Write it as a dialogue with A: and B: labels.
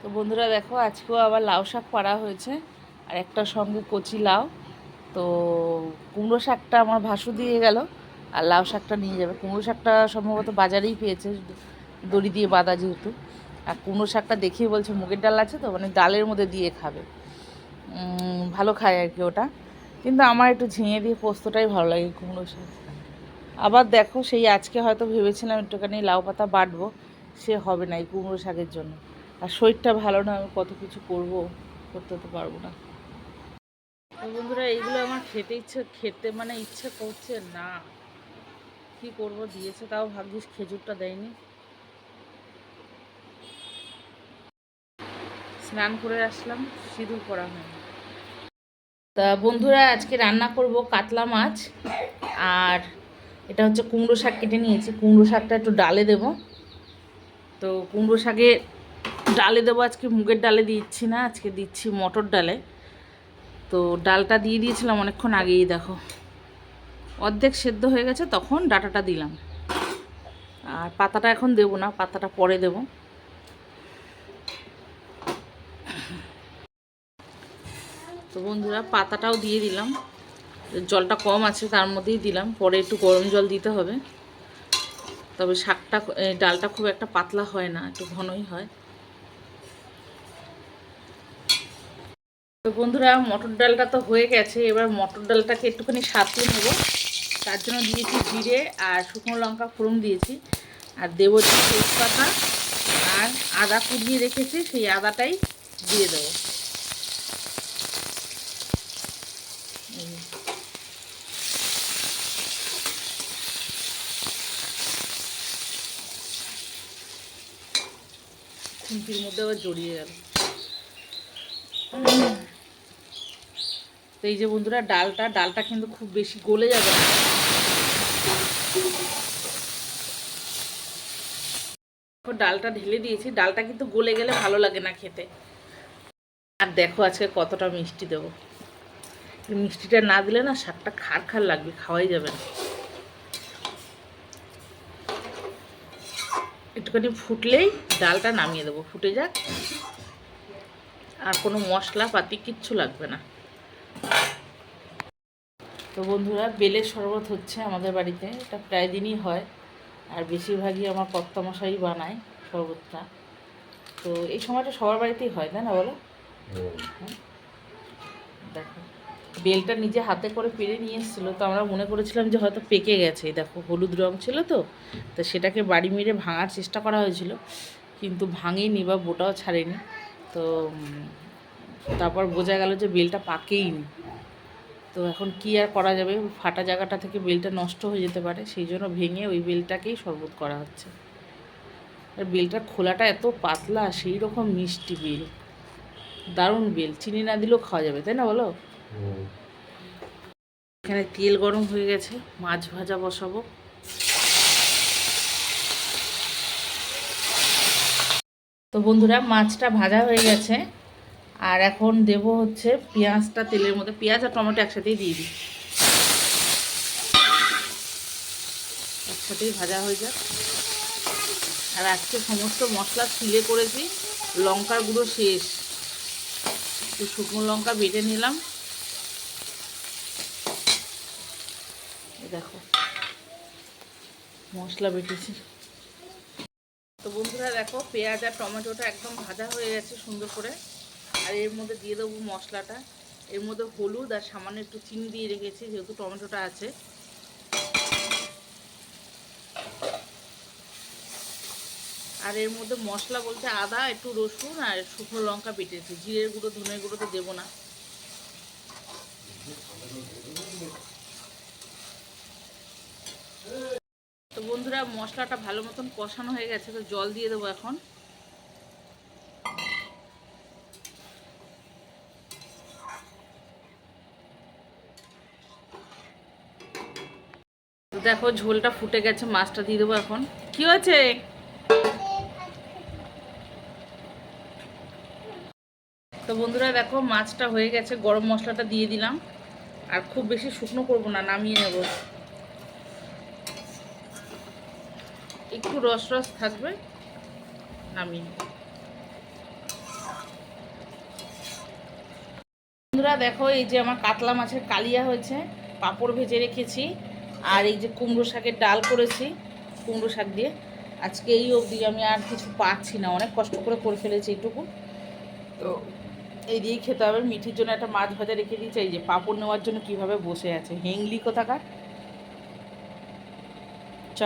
A: তো বন্ধুরা দেখো, আজকেও আবার লাউ শাক পাড়া হয়েছে, আর একটা সঙ্গে কচি লাউ। তো কুমড়ো শাকটা আমার ভাসু দিয়ে গেল, আর লাউ শাকটা নিয়ে যাবে। কুমড়ো শাকটা সম্ভবত বাজারেই পেয়েছে, দড়ি দিয়ে বাঁধা যেহেতু। আর কুমড়ো শাকটা দেখেই বলছে, মুগের ডাল আছে তো মানে ডালের মধ্যে দিয়ে খাবে। ভালো খায় আর কি ওটা। কিন্তু আমার একটু ঝিঙে দিয়ে পোস্তটাই ভালো লাগে কুমড়ো শাক। আবার দেখো, সেই আজকে হয়তো ভেবেছিলাম একটুখানি লাউ পাতা বাটবো, সে হবে না এই কুমড়ো শাকের জন্য। আর শরীরটা ভালো না, আমি কত কিছু করব, করতে তো পারব না। বন্ধুরা, এইগুলো আমার খেতে ইচ্ছে, খেতে মানে ইচ্ছে করছে না। কি করব, দিয়েছে তাও ভাগ্যিস খেজুরটা দেয়নি। স্নান করে আসলাম, সিঁদুর করা হয়নি। তা বন্ধুরা, আজকে রান্না করব কাতলা মাছ, আর এটা হচ্ছে কুমড়ো শাক কেটে নিয়েছি। কুমড়ো শাকটা একটু ডালে দেব। তো কুমড়ো শাকে ডালে দেবো, আজকে মুগের ডালে দিচ্ছি না, আজকে দিচ্ছি মটর ডালে। তো ডালটা দিয়ে দিয়েছিলাম অনেকক্ষণ আগেই, দেখো। অর্ধেক সেদ্ধ হয়ে গেছে, তখন ডাটাটা দিলাম। আর পাতাটা এখন দেবো না, পাতাটা পরে দেব। তো বন্ধুরা, পাতাটাও দিয়ে দিলাম। জলটা কম আছে, তার মধ্যেই দিলাম। পরে একটু গরম জল দিতে হবে। তবে শাকটা ডালটা খুব একটা পাতলা হয় না, একটু ঘনই হয়। তো বন্ধুরা, মটর ডালটা তো হয়ে গেছে, এবার মটর ডালটাকে একটুখানি সাঁতলে নেব। তার জন্য দিয়েছি জিরে আর শুকনো লঙ্কা ফোড়ন দিয়েছি। আর দেবো তেজপাতা আর আদা কুড়িয়ে রেখেছি, সেই আদাটাই দিয়ে দেবো। খুন্তির মধ্যে আবার জড়িয়ে গেল। তো এই যে বন্ধুরা, ডালটা ডালটা কিন্তু খুব বেশি গলে যাবে না। ডালটা ঢেলে দিয়েছি। ডালটা কিন্তু গলে গেলে ভালো লাগে না খেতে। আর দেখো আজকে কতটা মিষ্টি দেবো। মিষ্টিটা না দিলে না শাকটা খার খার লাগবে, খাওয়াই যাবে না। একটুখানি ফুটলেই ডালটা নামিয়ে দেবো। ফুটে যাক। আর কোনো মশলা পাতি কিচ্ছু লাগবে না। তো বন্ধুরা বেলের শরবত হচ্ছে আমাদের বাড়িতে। এটা প্রায় দিনই হয় আর বেশিরভাগই আমার কর্তামশাই বানায় শরবতটা। তো এই সময়টা সবার বাড়িতেই হয় তাই না বলো? দেখো বেলটা নিজে হাতে করে পেরে নিয়ে এসেছিল তো আমরা মনে করেছিলাম যে হয়তো পেকে গেছে। এই দেখো হলুদ রং ছিল তো তো সেটাকে বাড়ি মেরে ভাঙার চেষ্টা করা হয়েছিল কিন্তু ভাঙেনি বা বোটাও ছাড়েনি। তো তারপর বোঝা গেল যে বেলটা পাকেইনি তো এখন কি আর করা যাবে? ফাটা জায়গাটা থেকে বেলটা নষ্ট হয়ে যেতে পারে সেই জন্য ভেঙে ওই বেলটাকেই শরবত করা হচ্ছে। আর বেলটার খোলাটা এত পাতলা সেই রকম মিষ্টি বেল। দারুণ বেল চিনি না দিলেও খাওয়া যাবে তাই না বলো? এখানে তেল গরম হয়ে গেছে মাছ ভাজা বসাবো। তো বন্ধুরা মাছটা ভাজা হয়ে গেছে। আর এখন দেব হচ্ছে পেঁয়াজটা, তেলের মধ্যে পেঁয়াজ আর টমেটো একসাথেই দিয়ে দিই। একসাথেই ভাজা হয়ে যাক। আর আজকে সমস্ত মশলা সিলে করেছি, লঙ্কার গুঁড়ো শেষ। একটু শুকনো লঙ্কা বেটে নিলাম। দেখো, মশলা বেটেছি। তো বন্ধুরা দেখো, পেঁয়াজ আর টমেটোটা একদম ভাজা হয়ে গেছে সুন্দর করে। আর এর মধ্যে দিয়ে দেবো মশলাটা। এর মধ্যে হলুদ আর সামান্য একটু চিনি দিয়ে রেখেছি, যেহেতু টমেটোটা আছে। আর এর মধ্যে মশলা বলতে আদা, একটু রসুন আর শুকনো লঙ্কা বেটেছি। জিরের গুঁড়ো, ধনের গুঁড়ো তো দেবো না। তো বন্ধুরা, মশলাটা ভালো মতন কষানো হয়ে গেছে, তো জল দিয়ে দেবো এখন। দেখো, ঝোলটা ফুটে গেছে, মাছটা দিয়ে দেবো এখন। কি হয়েছে? তো বন্ধুরা, দেখো, মাছটা হয়ে গেছে, গরম মশলাটা দিয়ে দিলাম। আর খুব বেশি শুকনো করব না, নামিয়ে নেব। একটু রস রস থাকবে, নামিয়ে বন্ধুরা, দেখো, এই যে আমার কাতলা মাছের কালিয়া হয়েছে, পাঁপড় ভেজে রেখেছি। আর এই যে কুমড়ো শাকের ডাল করেছি, কুমড়ো শাক দিয়ে। আজকে এই অবধি আমি আর কিছু পাচ্ছি না, অনেক কষ্ট করে করে ফেলেছি এইটুকু। তো এই দিয়েই খেতে হবে। মিঠির জন্য একটা মাছ ভাজা রেখে দিয়েছি। এই যে পাঁপড় নেওয়ার জন্য কীভাবে বসে আছে? হেংলি কোথাকার? চ।